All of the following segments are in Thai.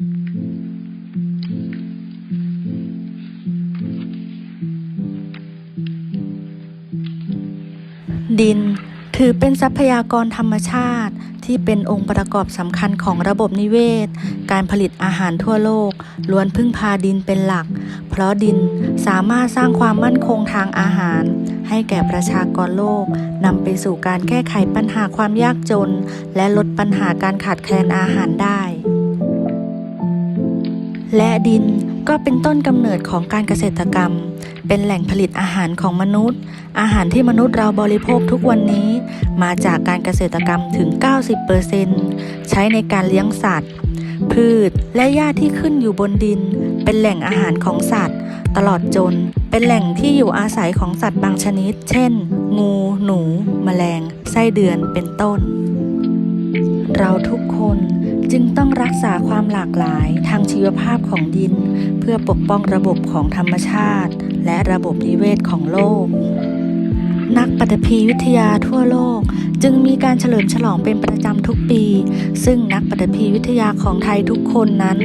ดินถือเป็นทรัพยากรธรรมชาติที่เป็นองค์ประกอบสำคัญของระบบนิเวศ การผลิตอาหารทั่วโลกล้วนพึ่งพาดินเป็นหลัก เพราะดินสามารถสร้างความมั่นคงทางอาหาร ให้แก่ประชากรโลกนำไปสู่การแก้ไขปัญหาความยากจน และลดปัญหาการขาดแคลนอาหารได้ และดินก็เป็นต้นกำเนิดของการเกษตรกรรม เป็นแหล่งผลิตอาหารของมนุษย์ อาหารที่มนุษย์เราบริโภคทุกวันนี้ มาจากการเกษตรกรรมถึง 90%ใช้ในการเลี้ยงสัตว์ พืชและหญ้าที่ขึ้นอยู่บนดิน เป็นแหล่งอาหารของสัตว์ ตลอดจน เป็นแหล่งที่อยู่อาศัยของสัตว์บางชนิด เช่น งู หนู แมลง ไส้เดือน เป็นต้น เราทุกคน จึงต้องรักษาความหลากหลายทางชีวภาพของดิน เพื่อปกป้องระบบของธรรมชาติ และระบบนิเวศของโลก นักปฐพีวิทยาทั่วโลก จึงมีการเฉลิมฉลองเป็นประจำทุกปี ซึ่งนักปฐพีวิทยาของไทยทุกคนนั้น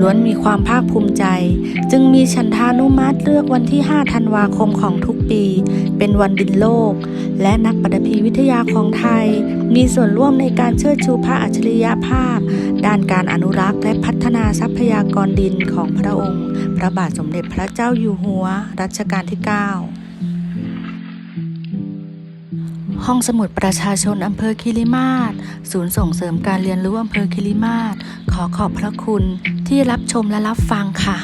ล้วนมีความภาคภูมิใจ จึงมีฉันทานุมัติเลือกวันที่ 5 ธันวาคมของทุกปี เป็นวันดินโลก และนักปฐพีวิทยาของไทย มีส่วนร่วมในการเชิดชูพระอัจฉริยภาพ ด้านการอนุรักษ์และพัฒนาทรัพยากรดินของพระองค์ พระบาทสมเด็จพระเจ้าอยู่หัวรัชกาลที่ 9ห้องสมุดประชาชนอำเภอคิริมาศศูนย์ส่งเสริมการเรียนรู้อำเภอคิริมาศขอขอบพระคุณที่รับชมและรับฟังค่ะ